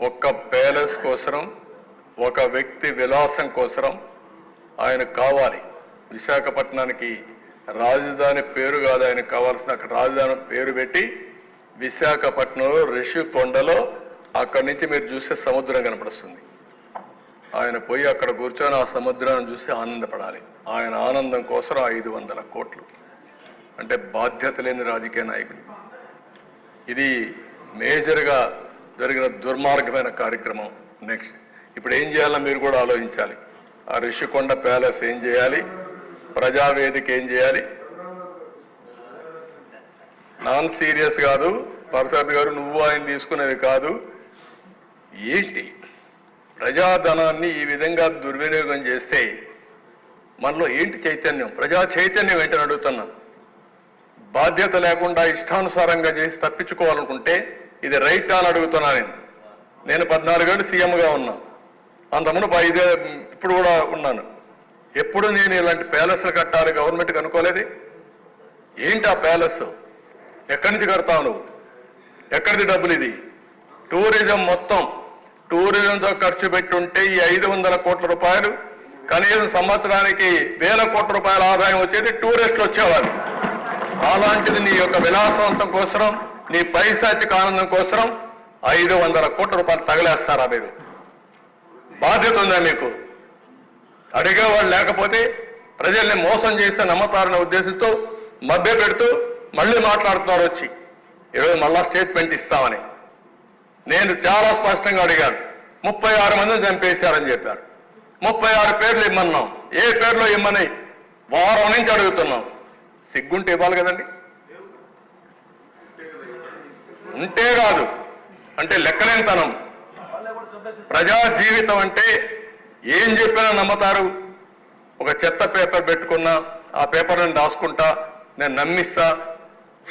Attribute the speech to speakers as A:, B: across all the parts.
A: ఒక్క ప్యాలెస్ కోసరం ఒక వ్యక్తి విలాసం కోసరం ఆయన కావాలి. విశాఖపట్నానికి రాజధాని పేరు కాదు ఆయన కావాల్సిన అక్కడ రాజధాని పేరు పెట్టి విశాఖపట్నంలో రిషికొండలో అక్కడి నుంచి మీరు చూస్తే సముద్రం కనపడుస్తుంది. ఆయన పోయి అక్కడ కూర్చొని ఆ సముద్రాన్ని చూసి ఆనందపడాలి. ఆయన ఆనందం కోసం ఐదు వందల కోట్లు. అంటే బాధ్యత లేని రాజకీయ నాయకులు ఇది మేజర్గా జరిగిన దుర్మార్గమైన కార్యక్రమం నెక్స్ట్ ఇప్పుడు ఏం చేయాలో మీరు కూడా ఆలోచించాలి. ఆ రిషికొండ ప్యాలెస్ ఏం చేయాలి? ప్రజావేదిక ఏం చేయాలి? నాన్ సీరియస్ కాదు. పరసాద్ గారు నువ్వు ఆయన తీసుకునేది కాదు. ఏంటి? ప్రజాధనాన్ని ఈ విధంగా దుర్వినియోగం చేస్తే మనలో ఏంటి చైతన్యం? ప్రజా చైతన్యం ఏంటని అడుగుతున్నా బాధ్యత లేకుండా ఇష్టానుసారంగా చేసి తప్పించుకోవాలనుకుంటే ఇది రైట్ అని అడుగుతున్నా నేను. నేను పద్నాలుగేళ్ళు సీఎంగా ఉన్నా. అంతకుముందు ఐదే ఇప్పుడు కూడా ఉన్నాను. ఎప్పుడు నేను ఇలాంటి ప్యాలెస్లు కట్టాలి గవర్నమెంట్కి అనుకోలేదు. ఏంటి ఆ ప్యాలెస్? ఎక్కడి నుంచి కడతావు నువ్వు? ఎక్కడిది డబ్బులు ఇది? టూరిజం మొత్తం. టూరిజంతో ఖర్చు పెట్టుంటే ఈ ఐదు వందల కోట్ల రూపాయలు కనీసం సంవత్సరానికి వేల కోట్ల రూపాయల ఆదాయం వచ్చేది టూరిస్టులు వచ్చేవారు అలాంటిది నీ యొక్క విలాసవంతం కోసరం. నీ పైశాచిక ఆనందం కోసరం ఐదు వందల కోట్ల రూపాయలు తగలేస్తారా మీరు? బాధ్యత ఉందా మీకు? అడిగేవాళ్ళు లేకపోతే ప్రజల్ని మోసం చేస్తే నమ్మతారనే ఉద్దేశంతో మభ్య పెడుతూ మళ్ళీ మాట్లాడుతున్నారు వచ్చి. ఈరోజు మళ్ళా స్టేట్మెంట్ ఇస్తామని. నేను చాలా స్పష్టంగా అడిగాను. ముప్పై ఆరు మందిని చంపేశారని చెప్పారు. ముప్పై ఆరు పేర్లు ఇమ్మన్నాం. ఏ పేర్లో ఇమ్మని? వారం నుంచి అడుగుతున్నాం. సిగ్గుంటే ఇవ్వాలి కదండి. ఉంటే కాదు అంటే లెక్కలేనితనం. ప్రజా జీవితం అంటే ఏం చెప్పినా నమ్ముతారు. ఒక చెత్త పేపర్ పెట్టుకున్నా ఆ పేపర్ నేను నేను నమ్మిస్తా.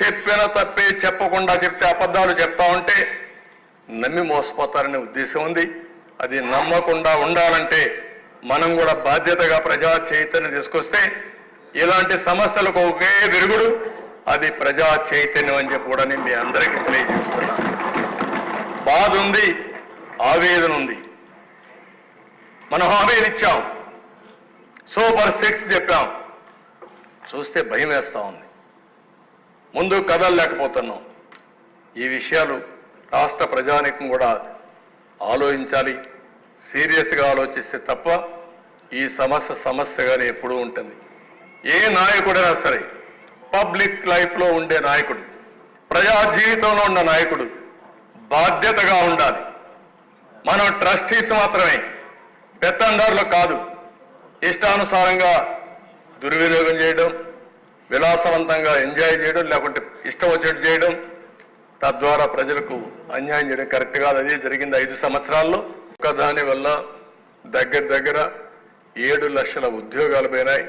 A: చెప్పిన తప్పే చెప్పకుండా చెప్తే అబద్ధాలు చెప్తా ఉంటే నమ్మి మోసపోతారనే ఉద్దేశం ఉంది. అది నమ్మకుండా ఉండాలంటే మనం కూడా బాధ్యతగా ప్రజా చైతన్యం తీసుకొస్తే ఇలాంటి సమస్యలకు ఒకే విరుగుడు. అది ప్రజా చైతన్యం అని చెప్పి కూడా నేను మీ అందరికీ తెలియజేస్తున్నాను బాధ ఉంది ఆవేదన ఉంది. మనం హామీలు ఇచ్చాం. సూపర్ సిక్స్ చెప్పాం. చూస్తే భయం వేస్తూ ఉంది. ముందు కదలలేకపోతున్నాం ఈ విషయాలు రాష్ట్ర ప్రజానికం కూడా ఆలోచించాలి. సీరియస్గా ఆలోచిస్తే తప్ప ఈ సమస్య సమస్యగానే ఎప్పుడూ ఉంటుంది. ఏ నాయకుడైనా సరే పబ్లిక్ లైఫ్లో ఉండే నాయకుడు ప్రజా జీవితంలో ఉన్న నాయకుడు బాధ్యతగా ఉండాలి. మనం ట్రస్టీస్ మాత్రమే పెత్తందారులు కాదు. ఇష్టానుసారంగా దుర్వినియోగం చేయడం విలాసవంతంగా ఎంజాయ్ చేయడం లేకుంటే ఇష్టం వచ్చేట్టు చేయడం తద్వారా ప్రజలకు అన్యాయం చేయడం కరెక్ట్ కాదు. అదే జరిగింది ఐదు సంవత్సరాల్లో. ఒకదాని వల్ల దగ్గర దగ్గర ఏడు లక్షల ఉద్యోగాలు పోయినాయి.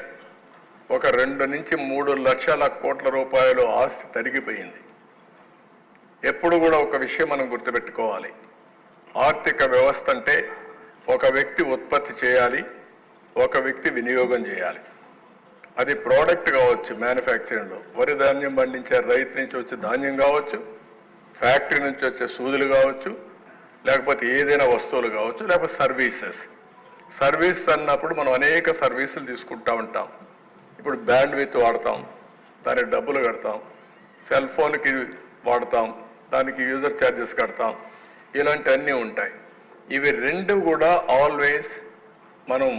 A: ఒక రెండు నుంచి మూడు లక్షల కోట్ల రూపాయలు ఆస్తి తరిగిపోయింది. ఎప్పుడు కూడా ఒక విషయం మనం గుర్తుపెట్టుకోవాలి. ఆర్థిక వ్యవస్థ అంటే ఒక వ్యక్తి ఉత్పత్తి చేయాలి ఒక వ్యక్తి వినియోగం చేయాలి. అది ప్రోడక్ట్ కావచ్చు మ్యానుఫ్యాక్చరింగ్లో. వరి ధాన్యం పండించే రైతు నుంచి వచ్చే ధాన్యం కావచ్చు ఫ్యాక్టరీ నుంచి వచ్చే సూదులు కావచ్చు లేకపోతే ఏదైనా వస్తువులు కావచ్చు లేకపోతే సర్వీసెస్. సర్వీస్ అన్నప్పుడు మనం అనేక సర్వీసులు తీసుకుంటా ఉంటాం. ఇప్పుడు బ్యాండ్ విత్ వాడతాం దానికి డబ్బులు కడతాం సెల్ ఫోన్కి వాడతాం దానికి యూజర్ ఛార్జెస్ కడతాం ఇలాంటివన్నీ ఉంటాయి. ఇవి రెండు కూడా ఆల్వేస్ మనం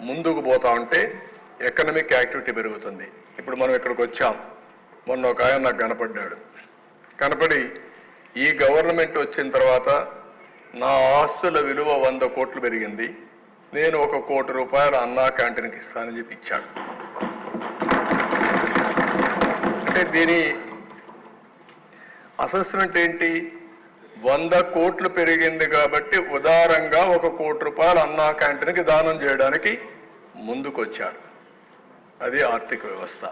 A: ముందుకు పోతా ఉంటే ఎకనమిక్ యాక్టివిటీ పెరుగుతుంది. ఇప్పుడు మనం ఇక్కడికి వచ్చాం. మొన్న ఒక ఆయన నాకు కనపడ్డాడు. కనపడి ఈ గవర్నమెంట్ వచ్చిన తర్వాత నా ఆస్తుల విలువ వంద కోట్లు పెరిగింది. నేను ఒక కోటి రూపాయలు అన్నా క్యాంటీన్కి ఇస్తానని చెప్పి ఇచ్చాడు. అంటే దీని అసెస్మెంట్ ఏంటి? వంద కోట్లు పెరిగింది కాబట్టి ఉదారంగా ఒక కోటి రూపాయలు అన్నా క్యాంటీన్కి దానం చేయడానికి ముందుకొచ్చాడు అది ఆర్థిక వ్యవస్థ.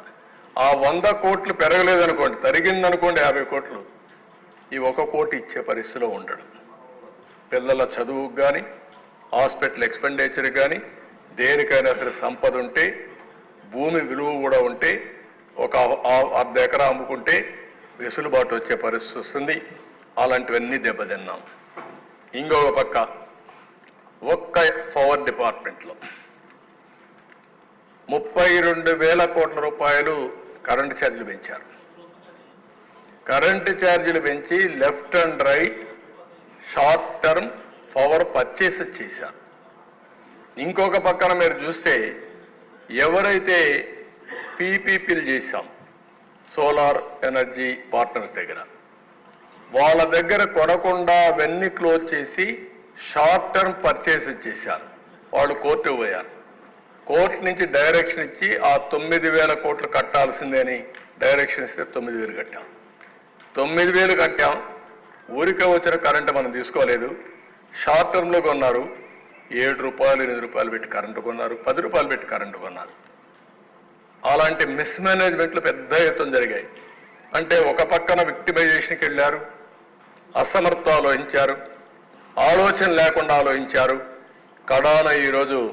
A: ఆ వంద కోట్లు పెరగలేదనుకోండి తరిగిందనుకోండి యాభై కోట్లు. ఈ ఒక కోటి ఇచ్చే పరిస్థితిలో ఉండడు. పిల్లల చదువుకు కానీ హాస్పిటల్ ఎక్స్పెండిచర్ కానీ దేనికైనా సరే సంపద ఉంటే భూమి విలువ కూడా ఉంటే ఒక అర్ధ ఎకరా అమ్ముకుంటే వెసులుబాటు వచ్చే పరిస్థితి వస్తుంది. అలాంటివన్నీ దెబ్బతిన్నాం. ఇంకొక పక్క ఒక్క పవర్ డిపార్ట్మెంట్లో ముప్పై రెండు వేల కోట్ల రూపాయలు కరెంటు ఛార్జీలు పెంచారు. కరెంటు ఛార్జీలు పెంచి left and right short term power purchase చేశారు. ఇంకొక పక్కన మీరు చూస్తే ఎవరైతే పీపీపీలు చేశాం. సోలార్ ఎనర్జీ పార్ట్నర్స్ దగ్గర. వాళ్ళ దగ్గర కొనకుండా అవన్నీ క్లోజ్ చేసి షార్ట్ టర్మ్ పర్చేస్ చేశారు. వాళ్ళు కోర్టు పోయారు. కోర్టు నుంచి డైరెక్షన్ ఇచ్చి ఆ తొమ్మిది వేల కోట్లు కట్టాల్సిందే అని డైరెక్షన్ ఇస్తే తొమ్మిది వేలు కట్టాం. తొమ్మిది వేలు కట్టాం. ఊరికే వచ్చిన కరెంటు మనం తీసుకోలేదు. షార్ట్ టర్మ్లో కొన్నారు. ఏడు రూపాయలు ఎనిమిది రూపాయలు పెట్టి కరెంటు కొన్నారు. పది రూపాయలు పెట్టి కరెంటు కొన్నారు. అలాంటి మిస్ మేనేజ్మెంట్లు పెద్ద ఎత్తున జరిగాయి. అంటే ఒక పక్కన విక్టిమైజేషన్కి వెళ్ళారు అసమర్థ ఆలోచించారు ఆలోచన లేకుండా ఆలోచించారు. కడాన ఈరోజు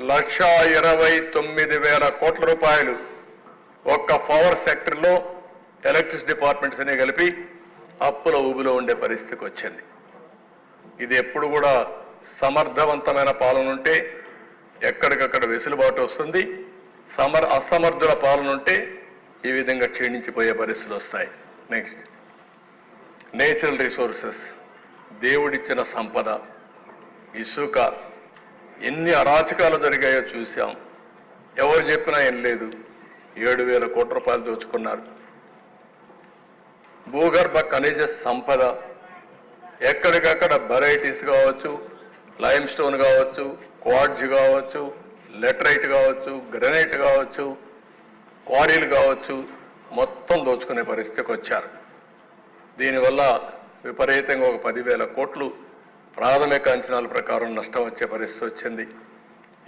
A: లక్ష ఇరవై తొమ్మిది వేల కోట్ల రూపాయలు ఒక్క పవర్ సెక్టర్లో ఎలక్ట్రిసిటీ డిపార్ట్మెంట్స్ అనే కలిపి అప్పుల ఊబిలో ఉండే పరిస్థితికి వచ్చింది. ఇది ఎప్పుడు కూడా సమర్థవంతమైన పాలన ఉంటే ఎక్కడికక్కడ వెసులుబాటు వస్తుంది. సమర్ అసమర్థుల పాలన ఉంటే ఈ విధంగా క్షీణించిపోయే పరిస్థితులు వస్తాయి. నెక్స్ట్ నేచురల్ రిసోర్సెస్ దేవుడిచ్చిన సంపద. ఇసుక. ఎన్ని అరాచకాలు జరిగాయో చూసాం ఎవరు చెప్పినా ఏం లేదు. ఏడు వేల కోట్ల రూపాయలు దోచుకున్నారు. భూగర్భ ఖనిజ సంపద. ఎక్కడికక్కడ వెరైటీస్ కావచ్చు. లైమ్ స్టోన్ కావచ్చు. క్వాడ్జ్ కావచ్చు. లెటరైట్ కావచ్చు గ్రనైట్ కావచ్చు క్వారీలు కావచ్చు మొత్తం దోచుకునే పరిస్థితికి వచ్చారు. దీనివల్ల విపరీతంగా ఒక పదివేల కోట్లు ప్రాథమిక అంచనాల ప్రకారం నష్టం వచ్చే పరిస్థితి వచ్చింది.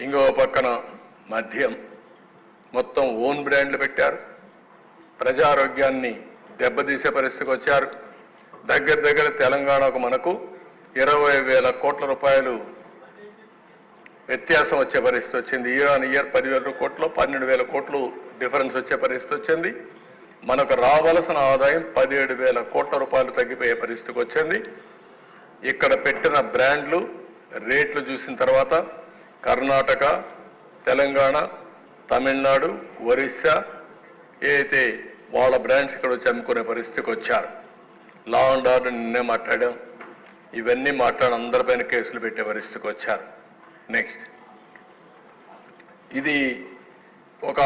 A: ఇంకో పక్కన మద్యం. మొత్తం ఓన్ బ్రాండ్లు పెట్టారు. ప్రజారోగ్యాన్ని దెబ్బతీసే పరిస్థితికి వచ్చారు. దగ్గర దగ్గర తెలంగాణకు మనకు ఇరవై వేల కోట్ల రూపాయలు వ్యత్యాసం వచ్చే పరిస్థితి వచ్చింది. ఇయర్ ఆన్ ఇయర్ పదివేల కోట్లు పన్నెండు వేల కోట్లు డిఫరెన్స్ వచ్చే పరిస్థితి వచ్చింది. మనకు రావలసిన ఆదాయం పదిహేడు వేల కోట్ల రూపాయలు తగ్గిపోయే పరిస్థితికి వచ్చింది. ఇక్కడ పెట్టిన బ్రాండ్లు రేట్లు చూసిన తర్వాత కర్ణాటక తెలంగాణ తమిళనాడు ఒరిస్సా ఏదైతే వాళ్ళ బ్రాండ్స్ ఇక్కడ వచ్చి అమ్ముకునే పరిస్థితికి వచ్చారు. లా అండ్ ఆర్డర్ నిన్నే మాట్లాడాం. ఇవన్నీ మాట్లాడి అందరిపైన కేసులు పెట్టే పరిస్థితికి వచ్చారు. నెక్స్ట్ ఇది ఒక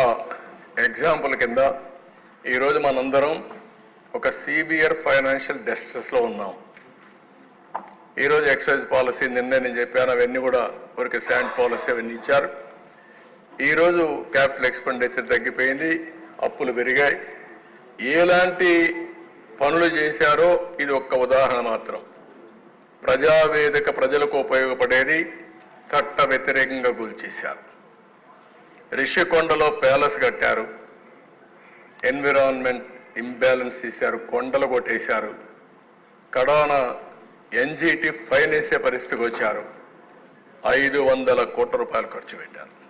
A: ఎగ్జాంపుల్ కింద ఈరోజు మనందరం ఒక సిబిఆర్ ఫైనాన్షియల్ డెస్ట్రెస్లో ఉన్నాం. ఈరోజు ఎక్సైజ్ పాలసీ నిన్నే నేను చెప్పాను అవన్నీ కూడా ఊరికి శాండ్ పాలసీ అవన్నీ ఇచ్చారు. ఈరోజు క్యాపిటల్ ఎక్స్పెండిచర్ తగ్గిపోయింది అప్పులు పెరిగాయి. ఎలాంటి పనులు చేశారో ఇది ఒక్క ఉదాహరణ మాత్రం. ప్రజావేదిక ప్రజలకు ఉపయోగపడేది చట్ట వ్యతిరేకంగా కూల్చేశారు రిషికొండలో ప్యాలెస్ కట్టారు. ఎన్విరాన్మెంట్ ఇంబ్యాలెన్స్ చేశారు కొండలు కొట్టేశారు. కడాన ఎన్జీటీ ఫైన్ వేసే పరిస్థితికి వచ్చారు. ఐదు వందల కోట్ల రూపాయలు ఖర్చు పెట్టారు.